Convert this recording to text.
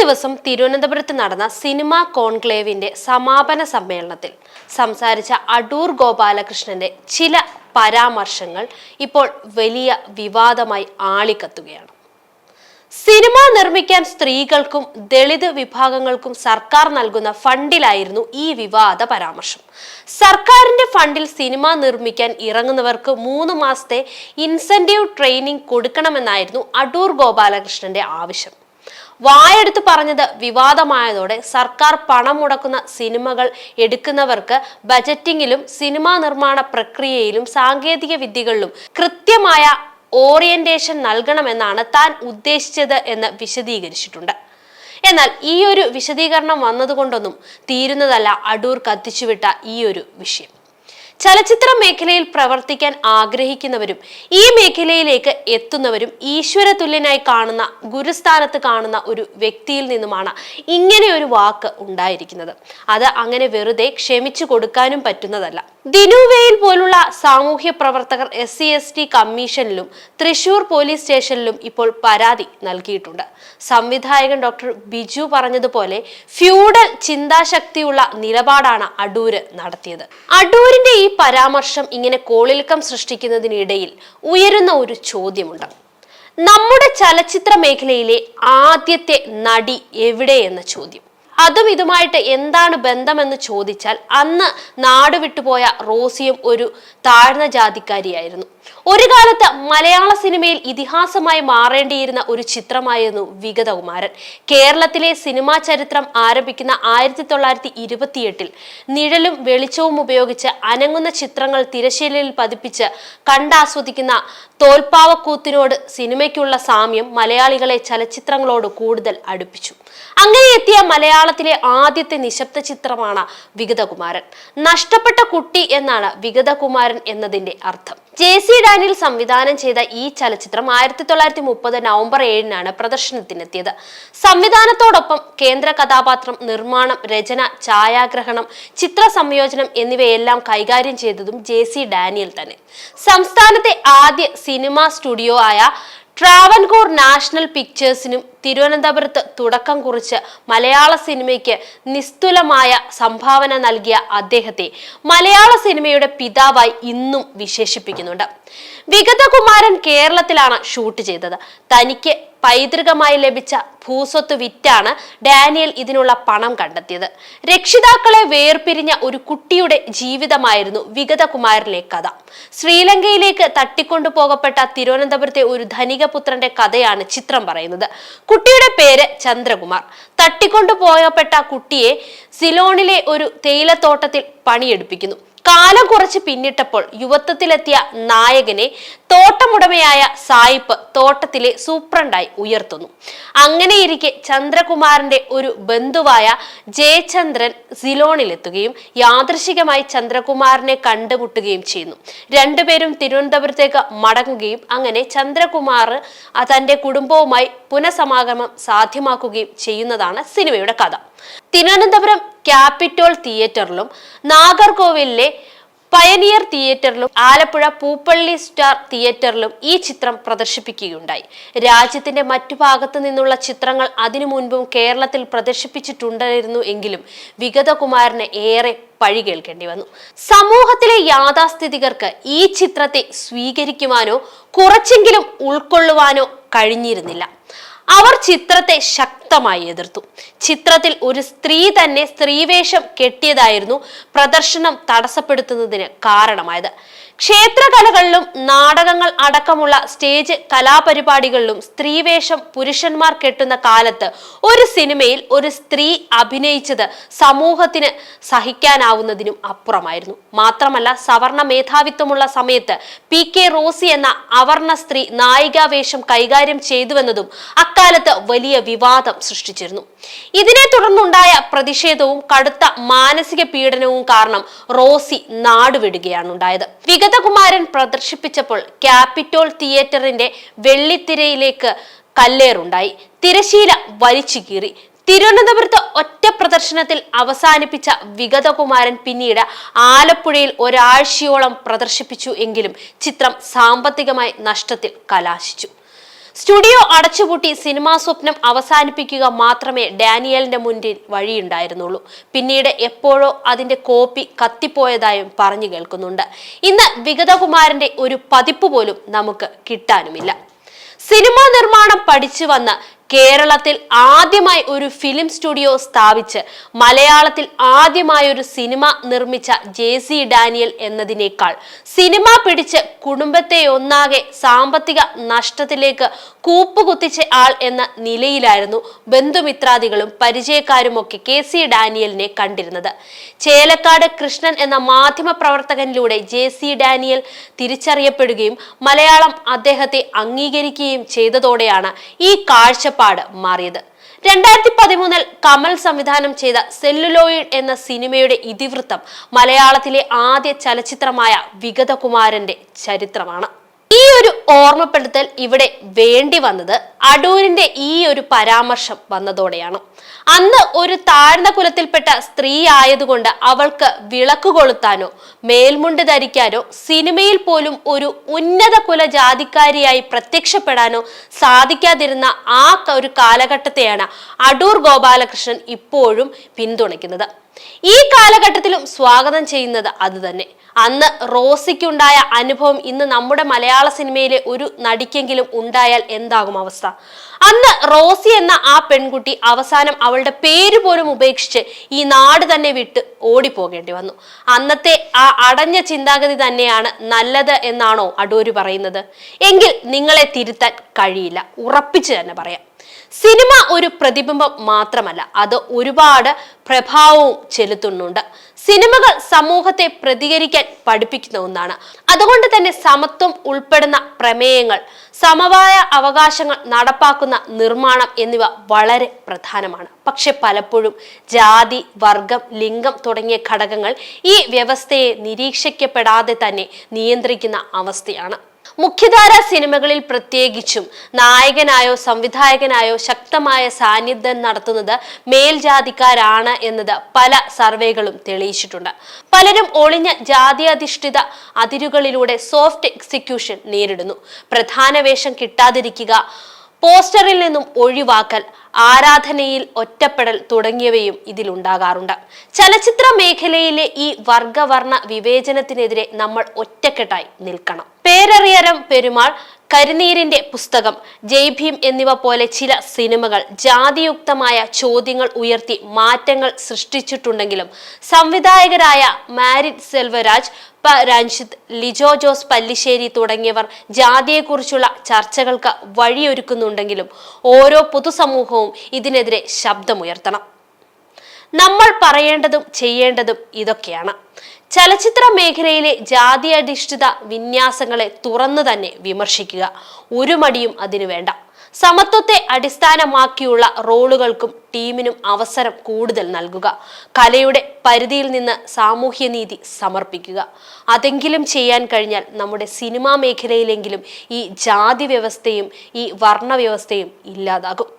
ദിവസം തിരുവനന്തപുരത്ത് നടന്ന സിനിമാ കോൺക്ലേവിന്റെ സമാപന സമ്മേളനത്തിൽ സംസാരിച്ച അടൂർ ഗോപാലകൃഷ്ണന്റെ ചില പരാമർശങ്ങൾ ഇപ്പോൾ വലിയ വിവാദമായി ആളിക്കത്തുകയാണ്. സിനിമ നിർമ്മിക്കാൻ സ്ത്രീകൾക്കും ദളിത് വിഭാഗങ്ങൾക്കും സർക്കാർ നൽകുന്ന ഫണ്ടിലായിരുന്നു ഈ വിവാദ പരാമർശം. സർക്കാരിന്റെ ഫണ്ടിൽ സിനിമ നിർമ്മിക്കാൻ ഇറങ്ങുന്നവർക്ക് മൂന്ന് മാസത്തെ ഇൻസെന്റീവ് ട്രെയിനിങ് കൊടുക്കണമെന്നായിരുന്നു അടൂർ ഗോപാലകൃഷ്ണന്റെ ആവശ്യം. വായെടുത്ത് പറഞ്ഞത് വിവാദമായതോടെ സർക്കാർ പണം മുടക്കുന്ന സിനിമകൾ എടുക്കുന്നവർക്ക് ബജറ്റിംഗിലും സിനിമാ നിർമ്മാണ പ്രക്രിയയിലും സാങ്കേതിക വിദ്യകളിലും കൃത്യമായ ഓറിയന്റേഷൻ നൽകണമെന്നാണ് താൻ ഉദ്ദേശിച്ചത് എന്ന് വിശദീകരിച്ചിട്ടുണ്ട്. എന്നാൽ ഈ ഒരു വിശദീകരണം വന്നതുകൊണ്ടൊന്നും തീരുന്നതല്ല അടൂർ കത്തിച്ചുവിട്ട ഈ ഒരു വിഷയം. ചലച്ചിത്ര മേഖലയിൽ പ്രവർത്തിക്കാൻ ആഗ്രഹിക്കുന്നവരും ഈ മേഖലയിലേക്ക് എത്തുന്നവരും ഈശ്വര തുല്യനായി കാണുന്ന ഗുരുസ്ഥാനത്ത് കാണുന്ന ഒരു വ്യക്തിയിൽ നിന്നുമാണ് ഇങ്ങനെ ഒരു വാക്ക് ഉണ്ടായിരിക്കുന്നത്. അത് അങ്ങനെ വെറുതെ ക്ഷമിച്ചു കൊടുക്കാനും പറ്റുന്നതല്ല. ദിനുവേയിൽ പോലുള്ള സാമൂഹ്യ പ്രവർത്തകർ എസ് സി എസ് ടി കമ്മീഷനിലും തൃശൂർ പോലീസ് സ്റ്റേഷനിലും ഇപ്പോൾ പരാതി നൽകിയിട്ടുണ്ട്. സംവിധായകൻ ഡോക്ടർ ബിജു പറഞ്ഞതുപോലെ ഫ്യൂഡൽ ചിന്താശക്തിയുള്ള നിലപാടാണ് അടൂര് നടത്തിയത്. അടൂരിന്റെ ഈ പരാമർശം ഇങ്ങനെ കോളിളക്കം സൃഷ്ടിക്കുന്നതിനിടയിൽ ഉയരുന്ന ഒരു ചോദ്യമുണ്ട്. നമ്മുടെ ചലച്ചിത്ര മേഖലയിലെ ആദ്യത്തെ നടി എവിടെ എന്ന ചോദ്യം. അതും ഇതുമായിട്ട് എന്താണ് ബന്ധമെന്ന് ചോദിച്ചാൽ അന്ന് നാട് വിട്ടുപോയ റോസിയും ഒരു താഴ്ന്ന ജാതിക്കാരിയായിരുന്നു. ഒരു കാലത്ത് മലയാള സിനിമയിൽ ഇതിഹാസമായി മാറേണ്ടിയിരുന്ന ഒരു ചിത്രമായിരുന്നു വിഗതകുമാരൻ. കേരളത്തിലെ സിനിമാ ചരിത്രം ആരംഭിക്കുന്ന ആയിരത്തി തൊള്ളായിരത്തി ഇരുപത്തിയെട്ടിൽ നിഴലും വെളിച്ചവും ഉപയോഗിച്ച് അനങ്ങുന്ന ചിത്രങ്ങൾ തിരശ്ശീലയിൽ പതിപ്പിച്ച് കണ്ടാസ്വദിക്കുന്ന തോൽപ്പാവക്കൂത്തിനോട് സിനിമയ്ക്കുള്ള സാമ്യം മലയാളികളെ ചലച്ചിത്രങ്ങളോട് കൂടുതൽ അടുപ്പിച്ചു. അങ്ങനെ എത്തിയ മലയാളത്തിലെ ആദ്യത്തെ നിശബ്ദ ചിത്രമാണ് വിഗതകുമാരൻ. നഷ്ടപ്പെട്ട കുട്ടി എന്നാണ് വിഗതകുമാരൻ എന്നതിന്റെ അർത്ഥം. ജെ സി ഡാനിയൽ സംവിധാനം ചെയ്ത ഈ ചലച്ചിത്രം ആയിരത്തി തൊള്ളായിരത്തി മുപ്പത് നവംബർ ഏഴിനാണ് പ്രദർശനത്തിനെത്തിയത്. സംവിധാനത്തോടൊപ്പം കേന്ദ്ര കഥാപാത്രം നിർമ്മാണം രചന ഛായാഗ്രഹണം ചിത്ര സംയോജനം എന്നിവയെല്ലാം കൈകാര്യം ചെയ്തതും ജെ സി ഡാനിയൽ തന്നെ. സംസ്ഥാനത്തെ ആദ്യ സിനിമാ സ്റ്റുഡിയോ ആയ ട്രാവൻകൂർ നാഷണൽ പിക്ചേഴ്സിനും തിരുവനന്തപുരത്ത് തുടക്കം കുറിച്ച് മലയാള സിനിമയ്ക്ക് നിസ്തുലമായ സംഭാവന നൽകിയ അദ്ദേഹത്തെ മലയാള സിനിമയുടെ പിതാവായി ഇന്നും വിശേഷിപ്പിക്കുന്നുണ്ട്. വിഗതകുമാരൻ കേരളത്തിലാണ് ഷൂട്ട് ചെയ്തത്. തനിക്ക് പൈതൃകമായി ലഭിച്ച ഭൂസ്വത്ത് വിറ്റാണ് ഡാനിയൽ ഇതിനുള്ള പണം കണ്ടെത്തിയത്. രക്ഷിതാക്കളെ വേർപിരിഞ്ഞ ഒരു കുട്ടിയുടെ ജീവിതമായിരുന്നു വിഗതകുമാരിലെ കഥ. ശ്രീലങ്കയിലേക്ക് തട്ടിക്കൊണ്ടുപോകപ്പെട്ട തിരുവനന്തപുരത്തെ ഒരു ധനിക പുത്രന്റെ കഥയാണ് ചിത്രം പറയുന്നത്. കുട്ടിയുടെ പേര് ചന്ദ്രകുമാർ. തട്ടിക്കൊണ്ടുപോകപ്പെട്ട കുട്ടിയെ സിലോണിലെ ഒരു തേയിലത്തോട്ടത്തിൽ പണിയെടുപ്പിക്കുന്നു. കാലം കുറച്ച് പിന്നിട്ടപ്പോൾ യുവത്വത്തിലെത്തിയ നായകനെ തോട്ടമുടമയായ സായിപ്പ് തോട്ടത്തിലെ സൂപ്രണ്ടായി ഉയർത്തുന്നു. അങ്ങനെയിരിക്കെ ചന്ദ്രകുമാറിന്റെ ഒരു ബന്ധുവായ ജയചന്ദ്രൻ സിലോണിലെത്തുകയും യാദൃശികമായി ചന്ദ്രകുമാറിനെ കണ്ടുമുട്ടുകയും ചെയ്യുന്നു. രണ്ടുപേരും തിരുവനന്തപുരത്തേക്ക് മടങ്ങുകയും അങ്ങനെ ചന്ദ്രകുമാർ തന്റെ കുടുംബവുമായി പുനഃസമാഗമം സാധ്യമാക്കുകയും ചെയ്യുന്നതാണ് സിനിമയുടെ കഥ. തിരുവനന്തപുരം ക്യാപിറ്റോൾ തിയേറ്ററിലും നാഗർകോവിലിലെ പയനിയർ തിയേറ്ററിലും ആലപ്പുഴ പൂപ്പള്ളി സ്റ്റാർ തിയേറ്ററിലും ഈ ചിത്രം പ്രദർശിപ്പിക്കുകയുണ്ടായി. രാജ്യത്തിന്റെ മറ്റു ഭാഗത്തു നിന്നുള്ള ചിത്രങ്ങൾ അതിനു മുൻപും കേരളത്തിൽ പ്രദർശിപ്പിച്ചിട്ടുണ്ടായിരുന്നു എങ്കിലും വിഗതകുമാരന് ഏറെ പഴി കേൾക്കേണ്ടി വന്നു. സമൂഹത്തിലെ യാഥാസ്ഥിതികർക്ക് ഈ ചിത്രത്തെ സ്വീകരിക്കുവാനോ കുറച്ചെങ്കിലും ഉൾക്കൊള്ളുവാനോ കഴിഞ്ഞിരുന്നില്ല. അവർ ചിത്രത്തെ ശക്തമായി എതിർത്തു. ചിത്രത്തിൽ ഒരു സ്ത്രീ തന്നെ സ്ത്രീവേഷം കെട്ടിയതായിരുന്നു പ്രദർശനം തടസ്സപ്പെടുത്തുന്നതിന് കാരണമായത്. ക്ഷേത്രകലകളിലും നാടകങ്ങൾ അടക്കമുള്ള സ്റ്റേജ് കലാപരിപാടികളിലും സ്ത്രീവേഷം പുരുഷന്മാർ കെട്ടുന്ന കാലത്ത് ഒരു സിനിമയിൽ ഒരു സ്ത്രീ അഭിനയിച്ചത് സമൂഹത്തിന് സഹിക്കാനാവുന്നതിനും അപ്പുറമായിരുന്നു. മാത്രമല്ല സവർണ മേധാവിത്വമുള്ള സമയത്ത് പി കെ റോസി എന്ന അവർണ സ്ത്രീ നായികാവേഷം കൈകാര്യം ചെയ്തുവെന്നതും അക്കാലത്ത് വലിയ വിവാദം സൃഷ്ടിച്ചിരുന്നു. ഇതിനെ തുടർന്നുണ്ടായ പ്രതിഷേധവും കടുത്ത മാനസിക പീഡനവും കാരണം റോസി നാടുവിടുകയാണ് ഉണ്ടായത്. വിഗതകുമാരൻ പ്രദർശിപ്പിച്ചപ്പോൾ ക്യാപിറ്റോൾ തിയേറ്ററിന്റെ വെള്ളിത്തിരയിലേക്ക് കല്ലേറുണ്ടായി. തിരശീല വലിച്ചു കീറി. തിരുവനന്തപുരത്ത് ഒറ്റ പ്രദർശനത്തിൽ അവസാനിപ്പിച്ച വിഗതകുമാരൻ പിന്നീട് ആലപ്പുഴയിൽ ഒരാഴ്ചയോളം പ്രദർശിപ്പിച്ചു എങ്കിലും ചിത്രം സാമ്പത്തികമായി നഷ്ടത്തിൽ കലാശിച്ചു. സ്റ്റുഡിയോ അടച്ചുപൂട്ടി സിനിമാ സ്വപ്നം അവസാനിപ്പിക്കുക മാത്രമേ ഡാനിയലിന്റെ മുന്നിൽ വഴിയുണ്ടായിരുന്നുള്ളൂ. പിന്നീട് എപ്പോഴോ അതിന്റെ കോപ്പി കത്തിപ്പോയതായും പറഞ്ഞു കേൾക്കുന്നുണ്ട്. ഇന്ന് വിഗതകുമാരന്റെ ഒരു പതിപ്പ് പോലും നമുക്ക് കിട്ടാനുമില്ല. സിനിമാ നിർമ്മാണം പഠിച്ചു വന്ന കേരളത്തിൽ ആദ്യമായി ഒരു ഫിലിം സ്റ്റുഡിയോ സ്ഥാപിച്ച് മലയാളത്തിൽ ആദ്യമായി ഒരു സിനിമ നിർമ്മിച്ച ജെ സി ഡാനിയൽ എന്നതിനേക്കാൾ. സിനിമ പിടിച്ച് കുടുംബത്തെ ഒന്നാകെ സാമ്പത്തിക നഷ്ടത്തിലേക്ക് കൂപ്പുകുത്തിച്ച ആൾ എന്ന നിലയിലായിരുന്നു ബന്ധുമിത്രാദികളും പരിചയക്കാരുമൊക്കെ കെ സി ഡാനിയലിനെ കണ്ടിരുന്നത്. ചേലക്കാട് കൃഷ്ണൻ എന്ന മാധ്യമ പ്രവർത്തകനിലൂടെ ജെ സി ഡാനിയൽ തിരിച്ചറിയപ്പെടുകയും മലയാളം അദ്ദേഹത്തെ അംഗീകരിക്കുകയും ചെയ്തതോടെയാണ് ഈ കാഴ്ചപ്പാട് മാറിയത്. രണ്ടായിരത്തി പതിമൂന്നിൽ കമൽ സംവിധാനം ചെയ്ത സെല്ലുലോയിഡ് എന്ന സിനിമയുടെ ഇതിവൃത്തം മലയാളത്തിലെ ആദ്യ ചലച്ചിത്രമായ വിഗതകുമാരന്റെ ചരിത്രമാണ്. ഈ ഒരു ഓർമ്മപ്പെടുത്തൽ ഇവിടെ വേണ്ടി വന്നത് അടൂരിന്റെ ഈ ഒരു പരാമർശം വന്നതോടെയാണ്. അന്ന് ഒരു താഴ്ന്ന കുലത്തിൽപ്പെട്ട സ്ത്രീ ആയതുകൊണ്ട് അവൾക്ക് വിളക്ക് കൊളുത്താനോ മേൽമുണ്ട് ധരിക്കാനോ സിനിമയിൽ പോലും ഒരു ഉന്നത കുല ജാതിക്കാരിയായി പ്രത്യക്ഷപ്പെടാനോ സാധിക്കാതിരുന്ന ആ ഒരു കാലഘട്ടത്തെയാണ് അടൂർ ഗോപാലകൃഷ്ണൻ ഇപ്പോഴും പിന്തുണയ്ക്കുന്നത്. ഈ കാലഘട്ടത്തിലും സ്വാഗതം ചെയ്യുന്നത് അത് തന്നെ അന്ന് റോസിക്കുണ്ടായ അനുഭവം ഇന്ന് നമ്മുടെ മലയാള സിനിമയിലെ ഒരു നടിക്കെങ്കിലും ഉണ്ടായാൽ എന്താകും അവസ്ഥ? അന്ന് റോസി എന്ന ആ പെൺകുട്ടി അവസാനം അവളുടെ പേര് പോലും ഉപേക്ഷിച്ച് ഈ നാട് തന്നെ വിട്ട് ഓടിപ്പോകേണ്ടി വന്നു. അന്നത്തെ ആ അടഞ്ഞ ചിന്താഗതി തന്നെയാണ് നല്ലത് എന്നാണോ അടൂര് പറയുന്നത്? എങ്കിൽ നിങ്ങളെ തിരുത്താൻ കഴിയില്ല. ഉറപ്പിച്ച് തന്നെ പറയാം. സിനിമ ഒരു പ്രതിബിംബം മാത്രമല്ല അത് ഒരുപാട് പ്രഭാവവും ചെലുത്തുന്നുണ്ട്. സിനിമകൾ സമൂഹത്തെ പ്രതികരിക്കാൻ പഠിപ്പിക്കുന്ന ഒന്നാണ്. അതുകൊണ്ട് തന്നെ സമത്വം ഉൾപ്പെടുന്ന പ്രമേയങ്ങൾ സമവായ അവകാശങ്ങൾ നടപ്പാക്കുന്ന നിർമ്മാണം എന്നിവ വളരെ പ്രധാനമാണ്. പക്ഷെ പലപ്പോഴും ജാതി വർഗം ലിംഗം തുടങ്ങിയ ഘടകങ്ങൾ ഈ വ്യവസ്ഥയെ നിരീക്ഷിക്കപ്പെടാതെ തന്നെ നിയന്ത്രിക്കുന്ന അവസ്ഥയാണ്. മുഖ്യധാര സിനിമകളിൽ പ്രത്യേകിച്ചും നായകനായോ സംവിധായകനായോ ശക്തമായ സാന്നിധ്യം നടത്തുന്നത് മേൽജാതിക്കാരാണ് എന്നത് പല സർവേകളും തെളിയിച്ചിട്ടുണ്ട്. പലരും ഒളിഞ്ഞ ജാതിയധിഷ്ഠിത അതിരുകളിലൂടെ സോഫ്റ്റ് എക്സിക്യൂഷൻ നേരിടുന്നു. പ്രധാന വേഷം കിട്ടാതിരിക്കുക പോസ്റ്ററിൽ നിന്നും ഒഴിവാക്കൽ ആരാധനയിൽ ഒറ്റപ്പെടൽ തുടങ്ങിയവയും ഇതിലുണ്ടാകാറുണ്ട്. ചലച്ചിത്ര മേഖലയിലെ ഈ വർഗവർണ വിവേചനത്തിനെതിരെ നമ്മൾ ഒറ്റക്കെട്ടായി നിൽക്കണം. പേരറിയരം പെരുമാൾ കരിനീരിന്റെ പുസ്തകം ജയ്ഭീം എന്നിവ പോലെ ചില സിനിമകൾ ജാതിയുക്തമായ ചോദ്യങ്ങൾ ഉയർത്തി മാറ്റങ്ങൾ സൃഷ്ടിച്ചിട്ടുണ്ടെങ്കിലും സംവിധായകരായ മാരിറ്റ് സെൽവരാജ് പ. രഞ്ജിത്ത് ലിജോ ജോസ് പല്ലിശ്ശേരി തുടങ്ങിയവർ ജാതിയെക്കുറിച്ചുള്ള ചർച്ചകൾക്ക് വഴിയൊരുക്കുന്നുണ്ടെങ്കിലും ഓരോ പൊതുസമൂഹവും ഇതിനെതിരെ ശബ്ദമുയർത്തണം. നമ്മൾ പറയേണ്ടതും ചെയ്യേണ്ടതും ഇതൊക്കെയാണ്. ചലച്ചിത്ര മേഖലയിലെ ജാതി അധിഷ്ഠിത വിന്യാസങ്ങളെ തുറന്നു തന്നെ വിമർശിക്കുക. ഒരു മടിയും അതിനു വേണ്ട. സമത്വത്തെ അടിസ്ഥാനമാക്കിയുള്ള റോളുകൾക്കും ടീമിനും അവസരം കൂടുതൽ നൽകുക. കലയുടെ പരിധിയിൽ നിന്ന് സാമൂഹ്യനീതി സമർപ്പിക്കുക. അതെങ്കിലും ചെയ്യാൻ കഴിഞ്ഞാൽ നമ്മുടെ സിനിമാ മേഖലയിലെങ്കിലും ഈ ജാതി വ്യവസ്ഥയും ഈ വർണ വ്യവസ്ഥയും ഇല്ലാതാകും.